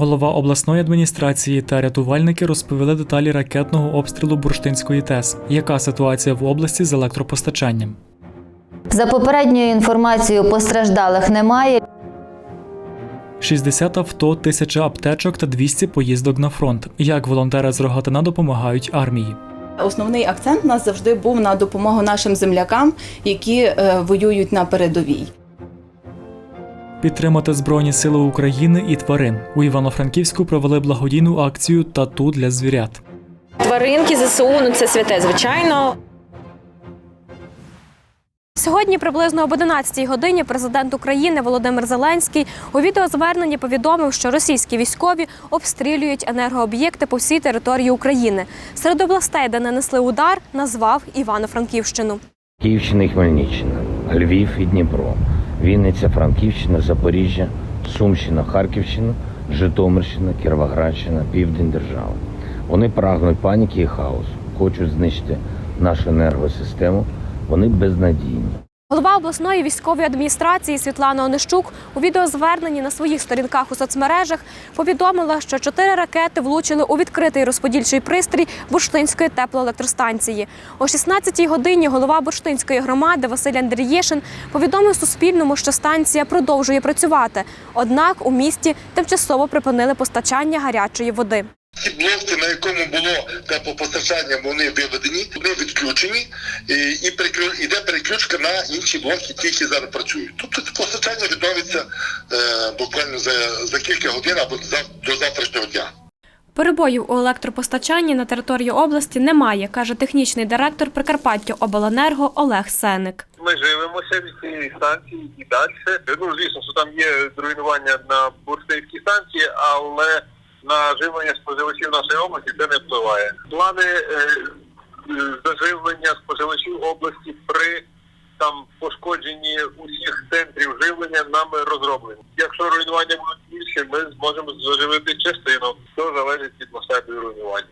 Голова обласної адміністрації та рятувальники розповіли деталі ракетного обстрілу Бурштинської ТЕС. Яка ситуація в області з електропостачанням? За попередньою інформацією, постраждалих немає. 60 авто, тисяча аптечок та 200 поїздок на фронт. Як волонтери з Рогатина допомагають армії? Основний акцент у нас завжди був на допомогу нашим землякам, які е, воюють на передовій. Підтримати Збройні Сили України і тварин. У Івано-Франківську провели благодійну акцію Тату для звірят. Тваринки ЗСУ ну це святе, звичайно. Сьогодні приблизно об 11 годині президент України Володимир Зеленський у відеозверненні повідомив, що російські військові обстрілюють енергооб'єкти по всій території України. Серед областей, де нанесли удар, назвав Івано-Франківщину. Київщина і Хмельниччина, Львів і Дніпро, Вінниця, Франківщина, Запоріжжя, Сумщина, Харківщина, Житомирщина, Кіровоградщина, Південь держави. Вони прагнуть паніки і хаосу, хочуть знищити нашу енергосистему. Вони безнадійні. Голова обласної військової адміністрації Світлана Онищук у відеозверненні на своїх сторінках у соцмережах повідомила, що чотири ракети влучили у відкритий розподільчий пристрій Бурштинської теплоелектростанції. О 16-й годині голова Бурштинської громади Василь Андрієшин повідомив Суспільному, що станція продовжує працювати. Однак у місті тимчасово припинили постачання гарячої води. Ті блоки, на якому було теплопостачання, вони виведені, вони відключені, і, іде переключка на інші блоки, ті, які зараз працюють. Тобто постачання відновиться е, буквально за, за кілька годин або за, до завтрашнього дня. Перебоїв у електропостачанні на території області немає, каже технічний директор Прикарпаття Обленерго Олег Сеник. Ми живемося від цієї станції і далі. Ну, звісно, що там є руйнування на бурштинській станції, але на живлення споживачів нашої області це не впливає. Плани е, е, заживлення споживачів області при там пошкодженні усіх центрів живлення нами розроблені. Якщо руйнування будуть більше, ми зможемо заживити частину. Все залежить від масштабів руйнування.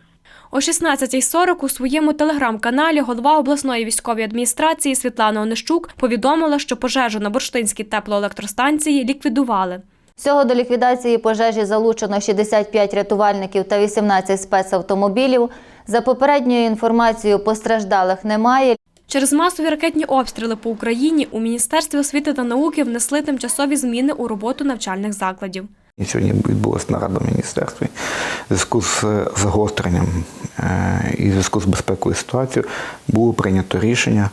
О 16.40 у своєму телеграм-каналі голова обласної військової адміністрації Світлана Онищук повідомила, що пожежу на бурштинській теплоелектростанції ліквідували. Всього до ліквідації пожежі залучено 65 рятувальників та 18 спецавтомобілів. За попередньою інформацією, постраждалих немає. Через масові ракетні обстріли по Україні у Міністерстві освіти та науки внесли тимчасові зміни у роботу навчальних закладів. Сьогодні відбулася нарада в міністерстві в зв'язку з загостренням е, і в зв'язку з безпековою ситуацією було прийнято рішення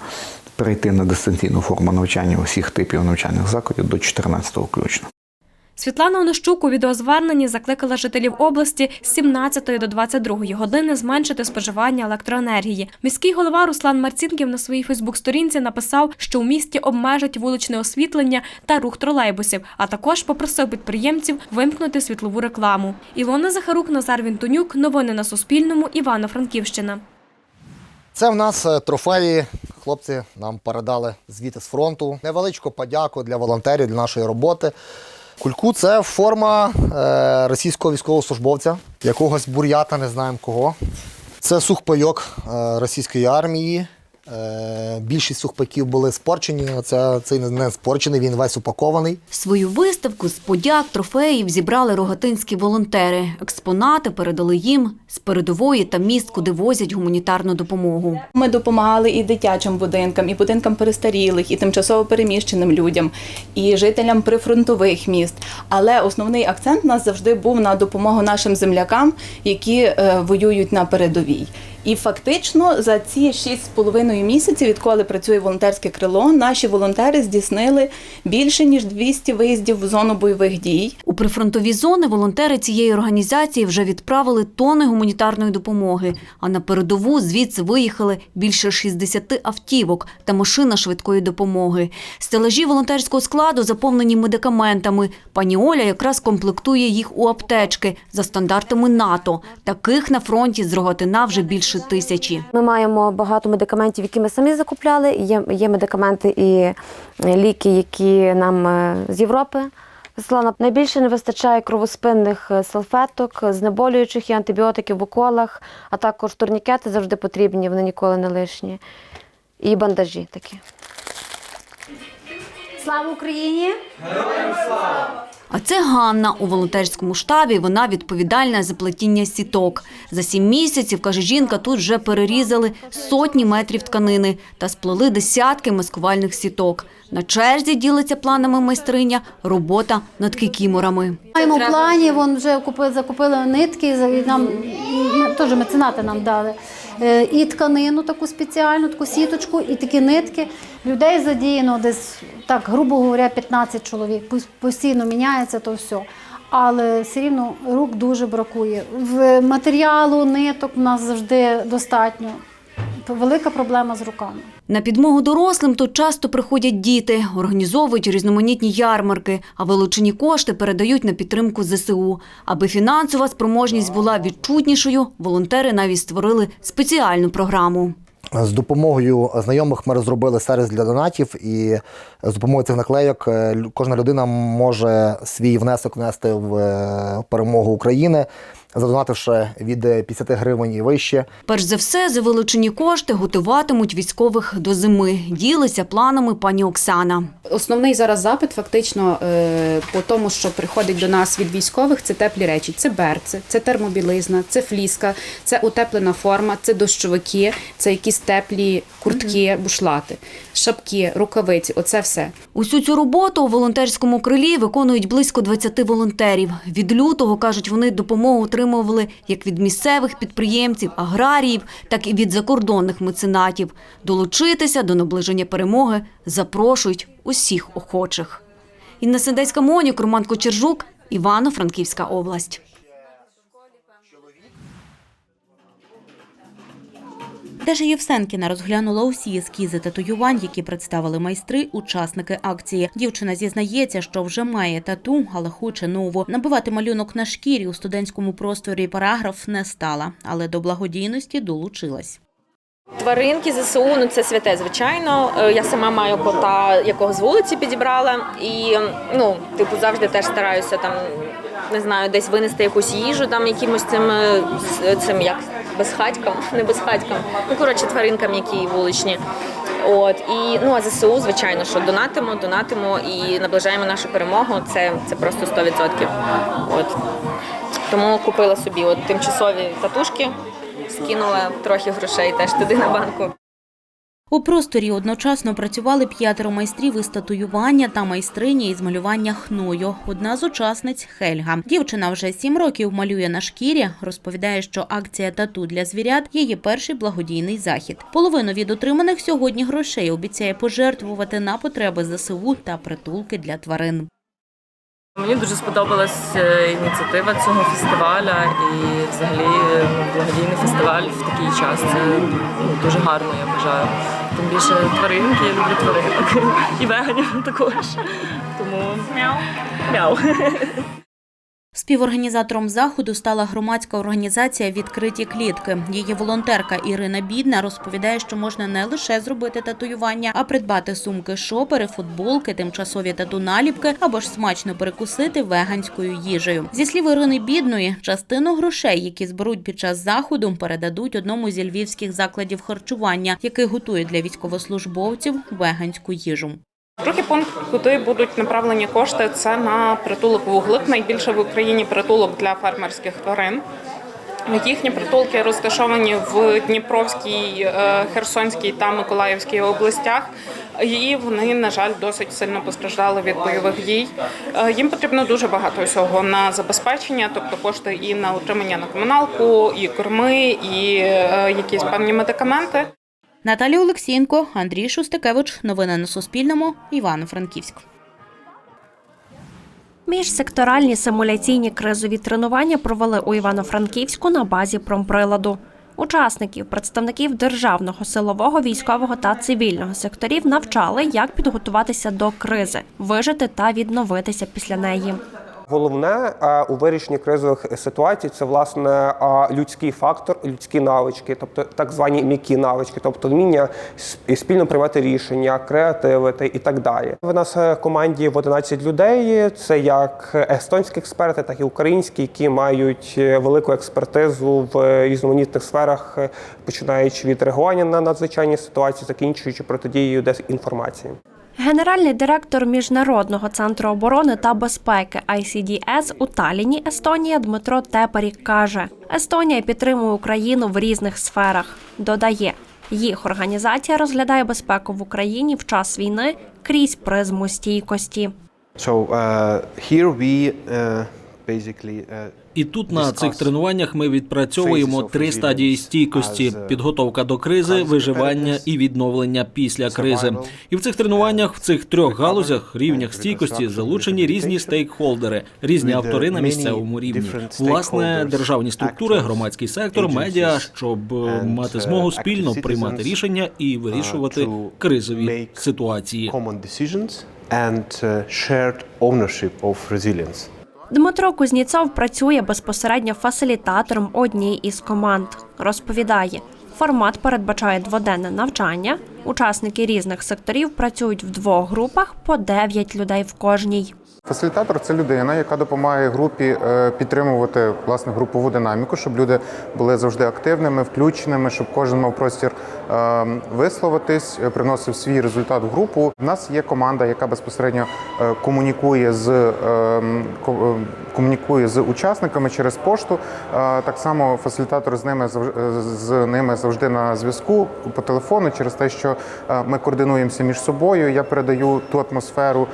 перейти на дистанційну форму навчання усіх типів навчальних закладів до 14-го включно. Світлана Онищук у відеозверненні закликала жителів області з 17 до 22 години зменшити споживання електроенергії. Міський голова Руслан Марцінків на своїй Фейсбук-сторінці написав, що у місті обмежать вуличне освітлення та рух тролейбусів, а також попросив підприємців вимкнути світлову рекламу. Ілона Захарук, Назар Вінтонюк. Новини на Суспільному. Івано-Франківщина. Це в нас е, трофеї. Хлопці нам передали звідти з фронту. Невеличку подяку для волонтерів, для нашої роботи. Кульку це форма е, російського військовослужбовця, якогось бурята, не знаємо кого. Це сухпайок е, російської армії. Е, більшість сухпайків були спорчені. Оце цей не- не спорчений, він весь упакований. Свою виставку з подяк трофеїв зібрали рогатинські волонтери. Експонати передали їм з передової та міст, куди возять гуманітарну допомогу. Ми допомагали і дитячим будинкам, і будинкам перестарілих, і тимчасово переміщеним людям, і жителям прифронтових міст. Але основний акцент у нас завжди був на допомогу нашим землякам, які е, воюють на передовій. І фактично за ці 6,5 місяців, відколи працює волонтерське крило, наші волонтери здійснили більше ніж 200 виїздів в зону бойових дій. У прифронтові зони волонтери цієї організації вже відправили тони гуманітарної допомоги. А на передову звідси виїхали більше 60 автівок та машина швидкої допомоги. Стелажі волонтерського складу заповнені медикаментами. Пані Оля якраз комплектує їх у аптечки за стандартами НАТО. Таких на фронті з Рогатина вже більше тисячі. Ми маємо багато медикаментів, які ми самі закупляли. Є, є медикаменти і е, ліки, які нам е, з Європи. Слана найбільше не вистачає кровоспинних е, салфеток, знеболюючих і антибіотиків в уколах, а також турнікети завжди потрібні, вони ніколи не лишні. І бандажі такі. Слава Україні! Героям слава! А це Ганна. У волонтерському штабі вона відповідальна за плетіння сіток. За сім місяців, каже жінка, тут вже перерізали сотні метрів тканини та сплели десятки маскувальних сіток. На черзі ділиться планами майстриня робота над кікіморами. Маємо плані, вон вже купили, закупили нитки, нам теж меценати нам дали. Е, І тканину таку спеціальну, таку сіточку, і такі нитки. Людей задіяно десь, так, грубо говоря, 15 чоловік. Пос- Постійно міняється то все. Але все рівно рук дуже бракує. В матеріалу, ниток в нас завжди достатньо. Велика проблема з руками. На підмогу дорослим тут часто приходять діти, організовують різноманітні ярмарки, а вилучені кошти передають на підтримку ЗСУ. Аби фінансова спроможність була відчутнішою, волонтери навіть створили спеціальну програму. З допомогою знайомих ми розробили сервіс для донатів, і з допомогою цих наклейок е, кожна людина може свій внесок внести в е, перемогу України, задонативши від 50 гривень і вище. Перш за все, за вилучені кошти готуватимуть військових до зими. Ділиться планами пані Оксана. Основний зараз запит фактично е, по тому, що приходить до нас від військових, це теплі речі. Це берці, це термобілизна, це фліска, це утеплена форма, це дощовики, це якісь теплі куртки, бушлати, шапки, рукавиці. Оце все. Усю цю роботу у волонтерському крилі виконують близько 20 волонтерів. Від лютого, кажуть, вони допомогу отримували як від місцевих підприємців, аграріїв, так і від закордонних меценатів. Долучитися до наближення перемоги запрошують усіх охочих. Інна Сендецька Монік, Роман Кочержук, Івано-Франківська область. Даша Євсенкіна розглянула усі ескізи татуювань, які представили майстри, учасники акції. Дівчина зізнається, що вже має тату, але хоче нову. Набивати малюнок на шкірі у студентському просторі параграф не стала, але до благодійності долучилась. Тваринки ЗСУ, ну це святе, звичайно. Е, Я сама маю кота, якого з вулиці підібрала, і ну, типу, завжди теж стараюся там, не знаю, десь винести якусь їжу там якимось цим, е, цим як безхатькам, не безхатькам. Ну коротше, тваринкам, які вуличні. От і ну а ЗСУ, звичайно, що донатимо, донатимо і наближаємо нашу перемогу. Це, це просто 100%. От тому купила собі от тимчасові татушки, скинула трохи грошей теж туди на банку. У просторі одночасно працювали п'ятеро майстрів із татуювання та майстриня із малювання хною. Одна з учасниць Хельга. Дівчина вже сім років малює на шкірі. Розповідає, що акція тату для звірят її перший благодійний захід. Половину від отриманих сьогодні грошей обіцяє пожертвувати на потреби ЗСУ та притулки для тварин. Мені дуже сподобалась е, ініціатива цього фестиваля і взагалі е, благодійний фестиваль в такий час. Це ну, дуже гарно, я вважаю. Тим більше тваринки, я люблю тваринок. І веганів також. Тому мяу. Мяу. Співорганізатором заходу стала громадська організація Відкриті клітки. Її волонтерка Ірина Бідна розповідає, що можна не лише зробити татуювання, а придбати сумки, шопери, футболки, тимчасові тату-наліпки або ж смачно перекусити веганською їжею. Зі слів Ірини Бідної, частину грошей, які зберуть під час заходу, передадуть одному зі львівських закладів харчування, який готує для військовослужбовців веганську їжу. Другий пункт, куди будуть направлені кошти, це на притулок вуглик. Найбільше в Україні притулок для фермерських тварин. Їхні притулки розташовані в Дніпровській, е, Херсонській та Миколаївській областях. І вони, на жаль, досить сильно постраждали від бойових дій. Е, Їм потрібно дуже багато всього на забезпечення, тобто кошти і на утримання на комуналку, і корми, і е, якісь певні медикаменти. Наталія Олексієнко, Андрій Шустикевич. Новини на Суспільному. Івано-Франківськ. Міжсекторальні симуляційні кризові тренування провели у Івано-Франківську на базі промприладу. Учасників, представників державного, силового, військового та цивільного секторів навчали, як підготуватися до кризи, вижити та відновитися після неї. Головне е, у вирішенні кризових ситуацій це власне е, людський фактор, людські навички, тобто так звані м'які навички, тобто вміння спільно приймати рішення, креативити і так далі. В нас е, в команді в 11 людей. Це як естонські експерти, так і українські, які мають велику експертизу в різноманітних сферах, починаючи від реагування на надзвичайні ситуації, закінчуючи протидією дезінформації. Генеральний директор Міжнародного центру оборони та безпеки ICDS у Таліні, Естонія Дмитро Тепарік каже: Естонія підтримує Україну в різних сферах. Додає, їх організація розглядає безпеку в Україні в час війни крізь призму стійкості. So uh, here we uh, basically uh, І тут на цих тренуваннях ми відпрацьовуємо три стадії стійкості: підготовка до кризи, виживання і відновлення після кризи. І в цих тренуваннях, в цих трьох галузях, рівнях стійкості, залучені різні стейкхолдери, різні автори на місцевому рівні. Власне, державні структури, громадський сектор, медіа, щоб е, мати змогу спільно приймати рішення і вирішувати кризові ситуації. shared ownership of resilience. Дмитро Кузніцов працює безпосередньо фасилітатором однієї із команд. Розповідає, формат передбачає дводенне навчання. Учасники різних секторів працюють в двох групах по 9 людей в кожній. Фасилітатор це людина, яка допомагає групі е, підтримувати власне групову динаміку, щоб люди були завжди активними, включеними, щоб кожен мав простір е, висловитись, е, приносив свій результат в групу. У нас є команда, яка безпосередньо комунікує з ко- комунікує з учасниками через пошту. Так само фасилітатор з ними з ними завжди на зв'язку по телефону, через те, що ми координуємося між собою. Я передаю ту атмосферу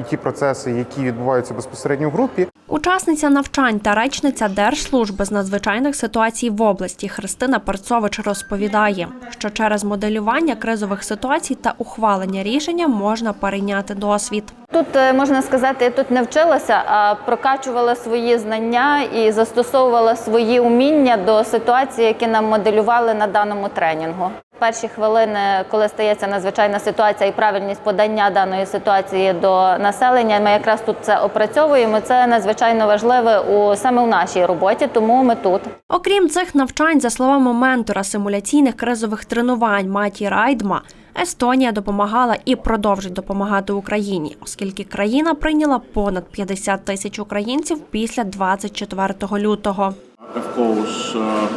і ті процеси, які відбуваються безпосередньо в групі. Учасниця навчань та речниця Держслужби з надзвичайних ситуацій в області Христина Перцович розповідає, що через моделювання кризових ситуацій та ухвалення рішення можна перейняти досвід. Тут е, можна сказати, я тут не вчилася, а прокачувала свої знання і застосовувала свої уміння до ситуації, які нам моделювали на даному тренінгу. Перші хвилини, коли стається надзвичайна ситуація і правильність подання даної ситуації до населення, ми якраз тут це опрацьовуємо. Це надзвичайно важливе у саме в нашій роботі, тому ми тут. Окрім цих навчань, за словами ментора симуляційних кризових тренувань Маті Райдма, Естонія допомагала і продовжить допомагати Україні, оскільки країна прийняла понад 50 тисяч українців після 24 лютого. of course, uh,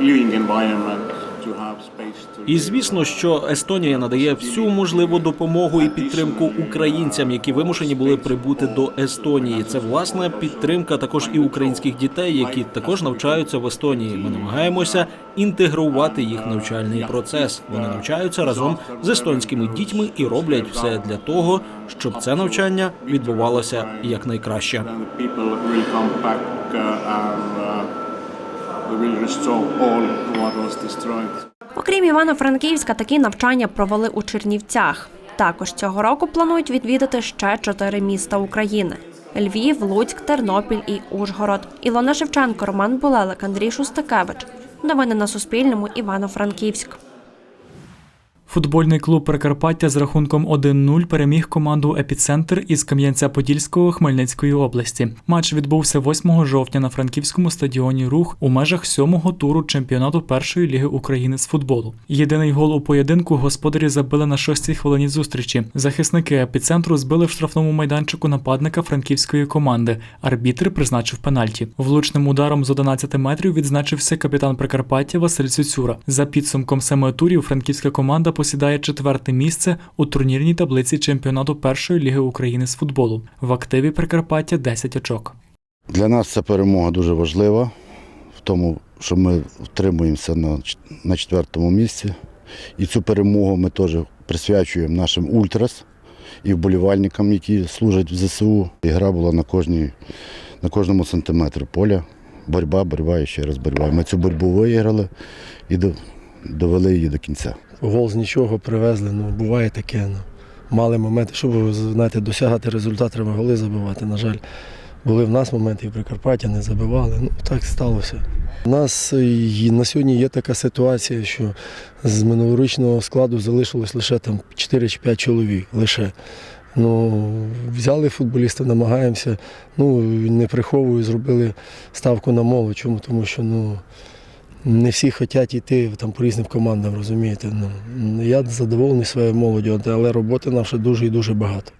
living environment І звісно, що Естонія надає всю можливу допомогу і підтримку українцям, які вимушені були прибути до Естонії. Це власне підтримка також і українських дітей, які також навчаються в Естонії. Ми намагаємося інтегрувати їх навчальний процес. Вони навчаються разом з естонськими дітьми і роблять все для того, щоб це навчання відбувалося якнайкраще. Uh, uh, we will restore all what was destroyed. Окрім Івано-Франківська, такі навчання провели у Чернівцях. Також цього року планують відвідати ще чотири міста України: Львів, Луцьк, Тернопіль і Ужгород. Ілона Шевченко, Роман Булелик, Андрій Шустакевич. Новини на Суспільному. Івано-Франківськ. Футбольний клуб Прикарпаття з рахунком 1-0 переміг команду Епіцентр із Кам'янця-Подільського Хмельницької області. Матч відбувся 8 жовтня на франківському стадіоні Рух у межах сьомого туру чемпіонату першої ліги України з футболу. Єдиний гол у поєдинку господарі забили на шостій хвилині зустрічі. Захисники епіцентру збили в штрафному майданчику нападника франківської команди. Арбітр призначив пенальті. Влучним ударом з 11 метрів відзначився капітан Прикарпаття Василь Цюцюра. За підсумком семи турів франківська команда посідає четверте місце у турнірній таблиці чемпіонату першої ліги України з футболу. В активі Прикарпаття 10 очок. Для нас ця перемога дуже важлива, в тому, що ми втримуємося на, четвертому місці. І цю перемогу ми теж присвячуємо нашим ультрас і вболівальникам, які служать в ЗСУ. Ігра була на, кожній, на кожному сантиметрі поля. Боротьба, боротьба і ще раз боротьба. Ми цю боротьбу виграли і довели її до кінця. Гол з нічого привезли, ну буває таке. Ну. Мали моменти, щоб знаєте, досягати результат, треба голи забивати. На жаль, були в нас моменти і в Прикарпаття не забивали. Ну так сталося. У нас на сьогодні є така ситуація, що з минулорічного складу залишилось лише там 4 чи 5 чоловік. Лише. Ну, взяли футболістів, намагаємося. Ну, не приховую, зробили ставку на молодь. Чому? Тому що ну, не всі хочуть йти там по різним командам, розумієте. Ну, я задоволений своєю молоддю, але роботи ще дуже і дуже багато.